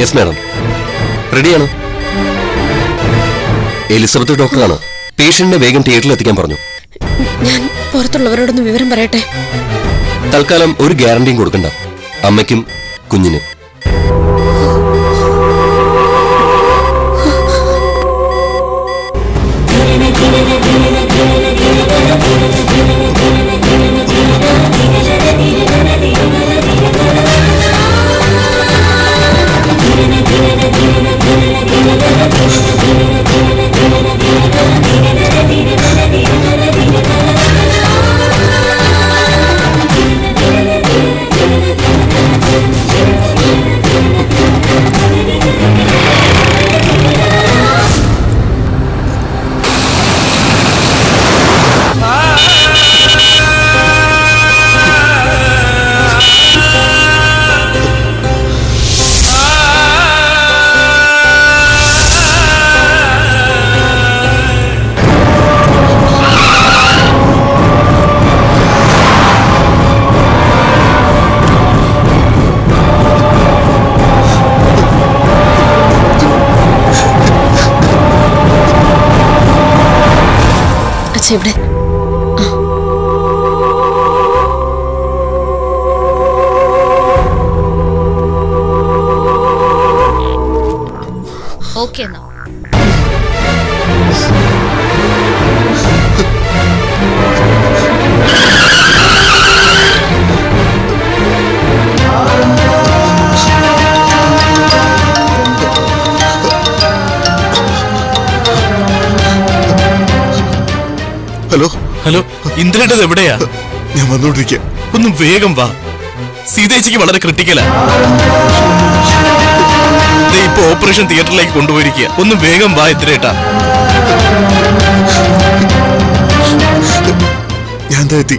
Yes madam റെഡിയാണ് Elizabeth ഡോക്ടറാണ്? പേഷ്യന്റിനെ വേഗം തിയേറ്ററിൽ എത്തിക്കാൻ പറഞ്ഞു. ഞാൻ പുറത്തുള്ളവരോടൊന്ന് വിവരം പറയട്ടെ? തൽക്കാലം ഒരു ഗ്യാരണ്ടിയും കൊടുക്കണ്ട. അമ്മയ്ക്കും കുഞ്ഞിനും. விடு. ഇന്ദ്രേട്ടത് എവിടെയാ? ഞാൻ വന്നോണ്ടിരിക്കുക ഒന്നും വേഗം വാ. സീതേച്ചിക്ക് വളരെ ക്രിട്ടിക്കലാ ഇപ്പൊ ഓപ്പറേഷൻ തിയേറ്ററിലേക്ക് കൊണ്ടുപോയിരിക്കുക ഒന്ന് വേഗം വാ ഇന്ദ്രേട്ടാ. ഞാൻ എന്താ എത്തി?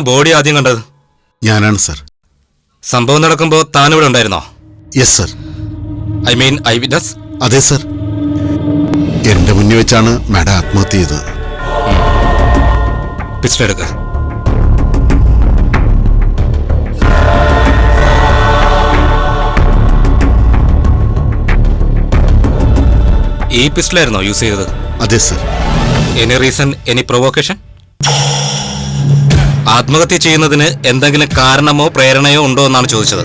ആരാണ് ബോഡി ആദ്യം കണ്ടത്? ഞാനാണ് സർ. സംഭവം നടക്കുമ്പോൾ താനിവിടെ ഉണ്ടായിരുന്നോ? Yes sir. I mean eyewitness? അതെ സർ. എന്റെ മുന്നിൽ വെച്ചാണ് മാഡം ആത്മഹത്യ ചെയ്തത് പിസ്റ്റൾ എടുക്ക. ഈ പിസ്റ്റളായിരുന്നോ യൂസ് ചെയ്തത്? അതെ sir. Any reason any provocation ആത്മഹത്യ ചെയ്യുന്നതിന് എന്തെങ്കിലും കാരണമോ പ്രേരണയോ ഉണ്ടോ എന്നാണ് ചോദിച്ചത്.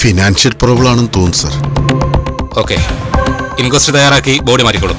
ഫിനാൻഷ്യൽ പ്രോബ്ലം ആണെന്ന് തോന്നുന്നു സർ ഓക്കെ ഇൻക്വസ്റ്റ് തയ്യാറാക്കി ബോഡി മാറ്റിക്കോളും.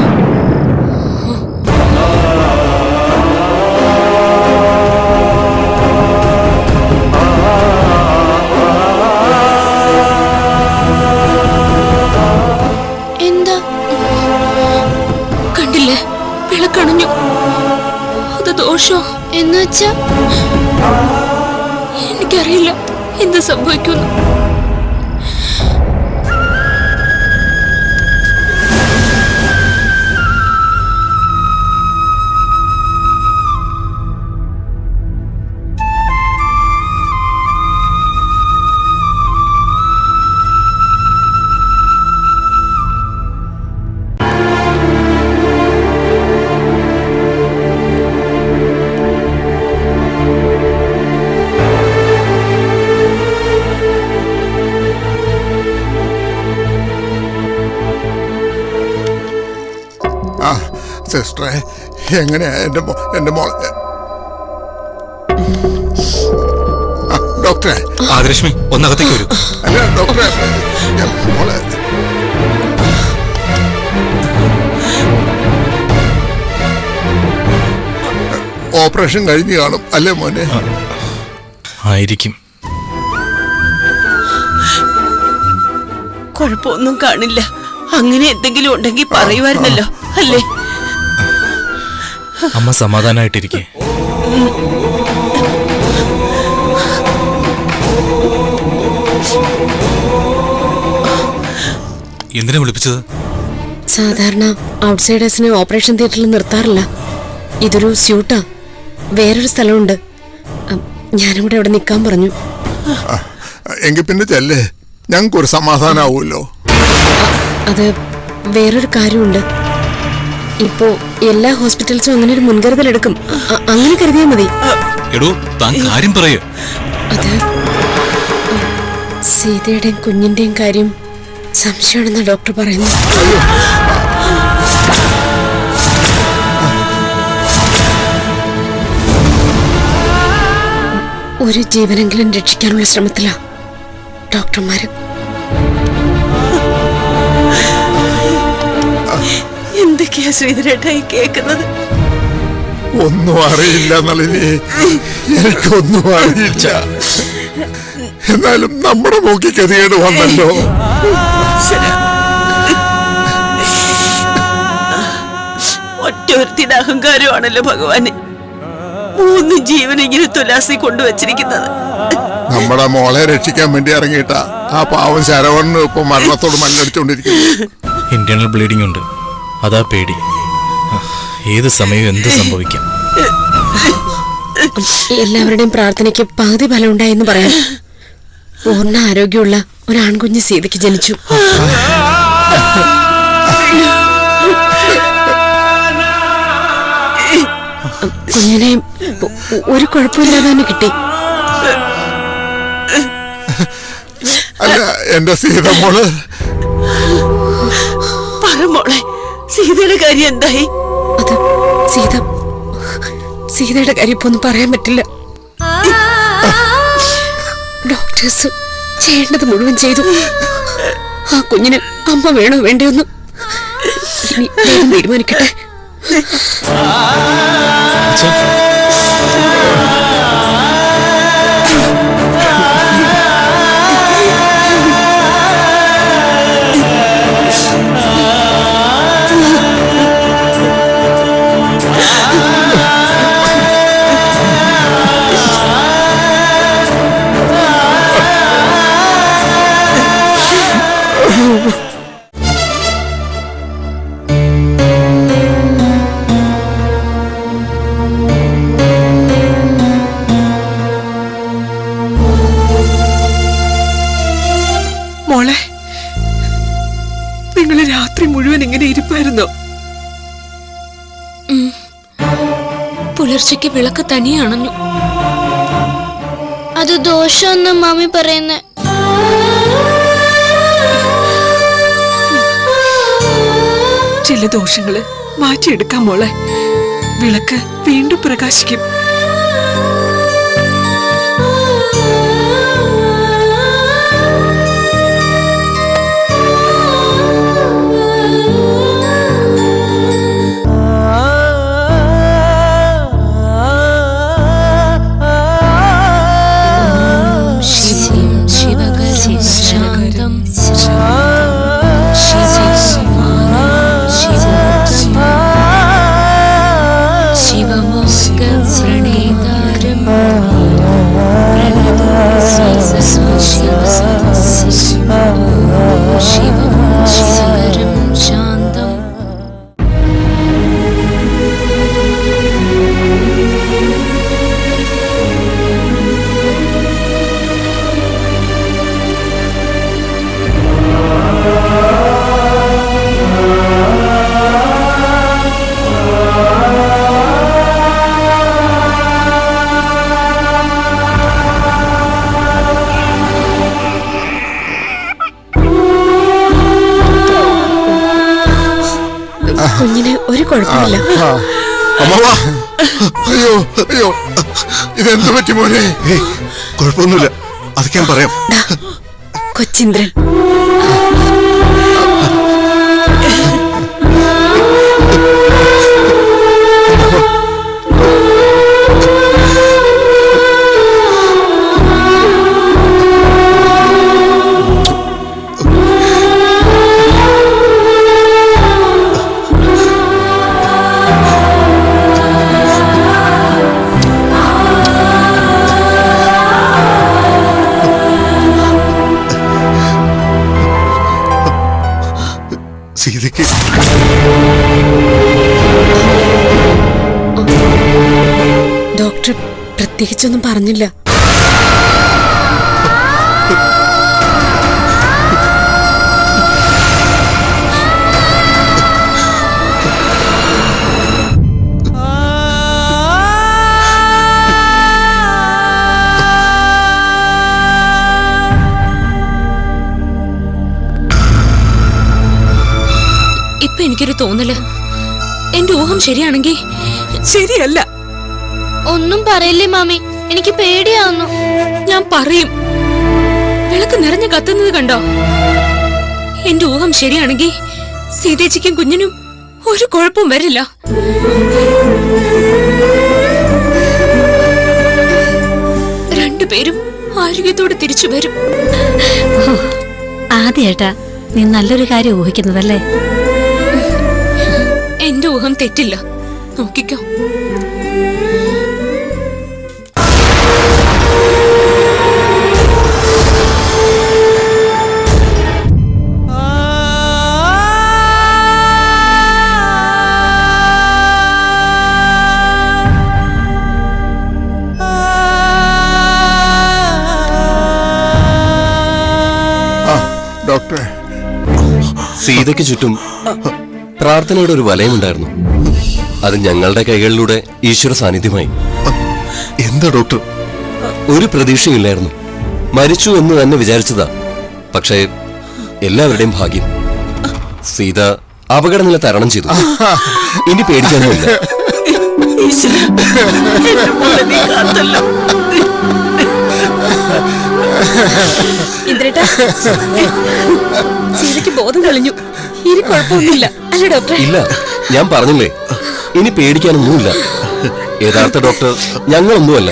എനിക്കറിയില്ല എന്ത് സിസ്റ്ററെ എങ്ങനെയാ എന്റെ എന്റെ മോൾ ഡോക്ടറെ. ആദരശ്മി ഒന്നകത്തേക്ക് വരൂ. അല്ല ഡോക്ടറെ മോളെ ഓപ്പറേഷൻ കഴിഞ്ഞ് കാണും അല്ലേ മോനെ? ആയിരിക്കും. കുഴപ്പമൊന്നും കാണില്ല. അങ്ങനെ എന്തെങ്കിലും ഉണ്ടെങ്കിൽ പറയുമായിരുന്നല്ലോ അല്ലേ? അമ്മ സമാധാനമായിട്ടിരിക്കെ എന്തിനാ വിളിപ്പിച്ചത്? സാധാരണ ഔട്ട്സൈഡേഴ്സിനെ ഓപ്പറേഷൻ തിയേറ്ററിൽ നിർത്താറില്ല. ഇതൊരു സ്യൂട്ടാ. വേറൊരു സ്ഥലമുണ്ട്. അം, ഞാനും കൂടെ അവിടെ നിൽക്കാൻ പറഞ്ഞു. എങ്കിൽ പിന്നെ ചെല്ലേ. ഞങ്ങൾക്കൊരു സമാധാനാവുമല്ലോ. അത് വേറൊരു കാര്യമുണ്ട്. ഇപ്പോ എല്ലാ ഹോസ്പിറ്റൽസും അങ്ങനെ ഒരു മുൻകരുതൽ എടുക്കും. അങ്ങനെ കരുതിയാൽ മതി. എടോ താൻ കാര്യം പറയൂ. അത് സീതയുടെയും കുഞ്ഞിന്റെയും കാര്യം സംശയമാണെന്ന് ഡോക്ടർ പറയുന്നു ഒരു ജീവനെങ്കിലും രക്ഷിക്കാനുള്ള ശ്രമത്തിലാ ഡോക്ടർമാര്. എന്തൊക്കെയാ ഈ കേൾക്കുന്നത് ഒന്നും അറിയില്ല നളിനി. എനിക്കൊന്നും അറിയില്ല. എന്നാലും നമ്മുടെ നോക്കി ഗതികേട് വന്നല്ലോ. ഒറ്റ ഒരുത്തിയുടെ അഹങ്കാരമാണല്ലോ ഭഗവാന്. മൂന്ന് ജീവനെങ്കിലും തുലാസി കൊണ്ടുവച്ചിരിക്കുന്നത്. നമ്മുടെ മോളെ രക്ഷിക്കാൻ വേണ്ടി ഇറങ്ങിയിട്ടാ ആ പാവം ശരവണ് ഇപ്പൊ മരണത്തോട് മല്ലടിച്ചോണ്ടിരിക്കുന്നു ഇന്റേണൽ ബ്ലീഡിംഗ് ഉണ്ട്. അതാ പേടി. ഏത് സമയവും എന്ത് സംഭവിക്കാം? എല്ലാവരുടെയും പ്രാർത്ഥനയ്ക്ക് പകുതി ഫലം ഉണ്ടായെന്ന് പറയാം. പൂർണ ആരോഗ്യമുള്ള ഒരാൺകുഞ്ഞ് സീതയ്ക്ക് ജനിച്ചു. കുഞ്ഞിനെ ഒരു കുഴപ്പമില്ലാതെ തന്നെ കിട്ടി. അല്ല എന്റെ സീത മോൾ. പറ മോളെ. സീതയുടെ കാര്യം എന്തായി? അത് സീത സീതയുടെ കാര്യം ഇപ്പൊ ഒന്നും പറയാൻ പറ്റില്ല. ഡോക്ടേഴ്സ് ചെയ്യേണ്ടത് മുഴുവൻ ചെയ്തു. ആ കുഞ്ഞിന് അമ്മ വേണോ വേണ്ടയോന്ന് ഇനി തീരുമാനിക്കട്ടെ. നിങ്ങൾ രാത്രി മുഴുവൻ ഇങ്ങനെ ഇരിപ്പായിരുന്നോ? പുലർച്ചയ്ക്ക് വിളക്ക് തനിയെ അണഞ്ഞു അത് ദോഷമെന്ന് മാമി പറയുന്നേ. ചില ദോഷങ്ങൾ മാറ്റിയെടുക്കാം മോളെ. വിളക്ക് വീണ്ടും പ്രകാശിക്കും. കുഴപ്പമൊന്നുമില്ല അതൊക്കെ ഞാൻ പറയാം. കൊച്ചിന്ദ്രൻ. പ്രത്യേകിച്ചൊന്നും പറഞ്ഞില്ല. ഇപ്പൊ എനിക്കൊരു തോന്നൽ. എന്റെ ഊഹം ശരിയാണെങ്കിൽ ശരിയല്ല. ഒന്നും പറയില്ലേ മാമി? എനിക്ക് പേടിയാവുന്നു. ഞാൻ പറയും. വിളക്ക് നിറഞ്ഞു കത്തുന്നത് കണ്ടോ? എന്റെ ഊഹം ശരിയാണെങ്കിൽ സീതേച്ചിക്കും കുഞ്ഞിനും ഒരു കുഴപ്പവും വരില്ല. രണ്ടുപേരും ആരോഗ്യത്തോടെ തിരിച്ചു വരും. ആദ്യേട്ടാ നീ നല്ലൊരു കാര്യം ഊഹിക്കുന്നതല്ലേ? എന്റെ ഊഹം തെറ്റില്ല. നോക്കിക്കോ. സീതയ്ക്ക് ചുറ്റും പ്രാർത്ഥനയുടെ ഒരു വലയമുണ്ടായിരുന്നു അത് ഞങ്ങളുടെ കൈകളിലൂടെ ഈശ്വര സാന്നിധ്യമായി. എന്താ ഡോക്ടർ? ഒരു പ്രതീക്ഷയില്ലായിരുന്നു മരിച്ചു എന്ന് തന്നെ വിചാരിച്ചതാ. പക്ഷേ എല്ലാവരുടെയും ഭാഗ്യം. സീത അപകടനില തരണം ചെയ്തു. ഇനി പേടിക്കാനുമില്ല. ഇന്ദ്രേട്ടാ സീതയ്ക്ക് ബോധം കളഞ്ഞു ഇനി കുഴപ്പമൊന്നുമില്ല. അല്ല ഡോക്ടർ ഇല്ല ഞാൻ പറഞ്ഞില്ലേ ഇനി പേടിക്കാനൊന്നുമില്ല. യഥാർത്ഥ ഡോക്ടർ ഞങ്ങളൊന്നുമല്ല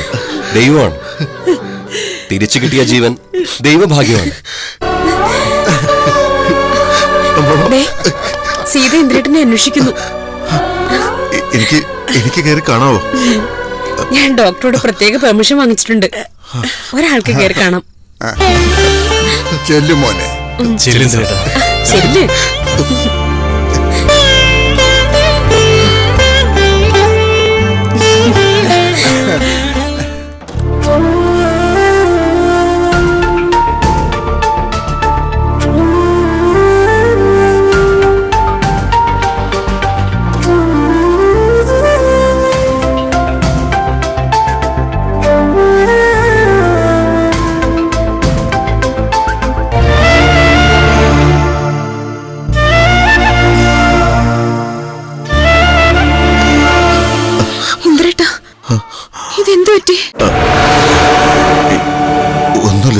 ദൈവമാണ്. തിരിച്ചു കിട്ടിയ ജീവൻ ദൈവഭാഗ്യമാണ്. സീത ഇന്ദ്രേട്ടനെ അന്വേഷിക്കുന്നു. എനിക്ക് എനിക്ക് കയറി കാണാവോ? ഞാൻ ഡോക്ടറോട് പ്രത്യേക പെർമിഷൻ വാങ്ങിച്ചിട്ടുണ്ട്. ഒരാൾക്ക് കയറി കാണാം. ചെല്ലു. മോനെ ശരി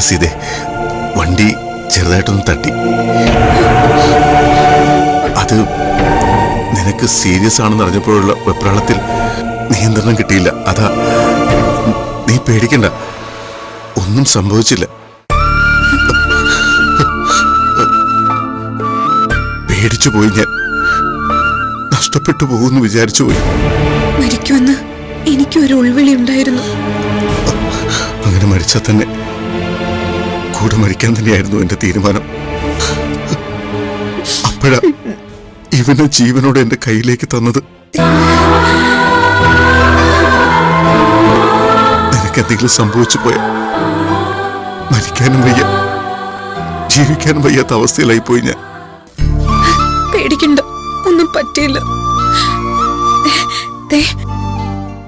സീതേ വണ്ടി ചെറുതായിട്ടൊന്ന് തട്ടി. അത് നിനക്ക് സീരിയസ് ആണെന്ന് അറിഞ്ഞപ്പോഴുള്ള വെപ്രാളത്തിൽ നിയന്ത്രണം കിട്ടിയില്ല. അതാ നീ പേടിക്കണ്ട. ഒന്നും സംഭവിച്ചില്ല. പേടിച്ചു പോയി ഞാൻ. നഷ്ടപ്പെട്ടു പോകുമെന്ന് വിചാരിച്ചു പോയി. മരിക്കുമെന്ന് എനിക്കൊരു ഉൾവിളി ഉണ്ടായിരുന്നു. അങ്ങനെ മരിച്ചാൽ തന്നെ കൂടെ മരിക്കാൻ തന്നെയായിരുന്നു എന്റെ തീരുമാനം. അപ്പോഴാ ഇവനെ ജീവനോട് എന്റെ കയ്യിലേക്ക് തന്നത്. നിനക്ക് എന്തെങ്കിലും സംഭവിച്ചു പോയ മരിക്കാനും വയ്യ ജീവിക്കാനും വയ്യാത്ത അവസ്ഥയിലായി പോയി ഞാൻ. പേടിക്കണ്ട ഒന്നും പറ്റിയില്ല.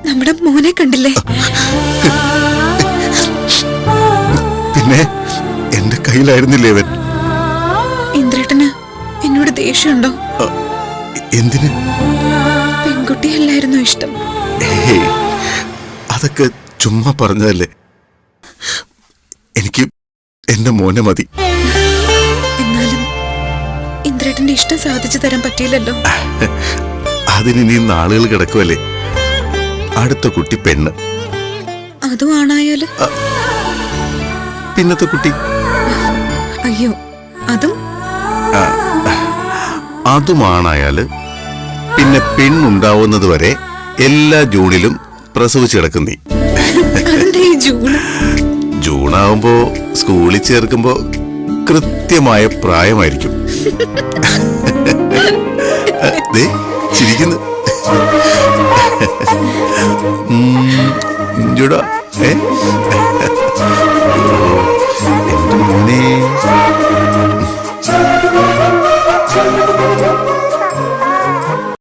നമ്മുടെ മോനെ കണ്ടില്ലേ? പിന്നെ എന്റെ കയ്യിലായിരുന്നില്ലേ ഇവൻ? ഇന്ദ്രേട്ടന് എന്നോട് ദേഷ്യമുണ്ടോ? എന്തിന്? പെൺകുട്ടിയല്ലായിരുന്നു ഇഷ്ടം? അതൊക്കെ ചുമ്മാ പറഞ്ഞതല്ലേ. എനിക്ക് എന്റെ മോനെ മതി. എന്നാലും ഇന്ദ്രേട്ടന്റെ ഇഷ്ടം സാധിച്ചു തരാൻ പറ്റിയില്ലല്ലോ. അതിനി നാളുകൾ കിടക്കുമല്ലേ അടുത്ത കുട്ടി പെണ്ണ്. അതും ആണായാൽ? പിന്നത്തെ കുട്ടി അയ്യോ അതും? അതുമാണായാൽ പിന്നെ പെണ്ണുണ്ടാവുന്നത് വരെ എല്ലാ ജൂണിലും പ്രസവിച്ചു കിടക്കും നീ. ജൂണാവുമ്പോ സ്കൂളിൽ ചേർക്കുമ്പോ കൃത്യമായ പ്രായമായിരിക്കും. ചിരിക്കുന്നു. ഉം, ഏ? എന്റെ മോനെ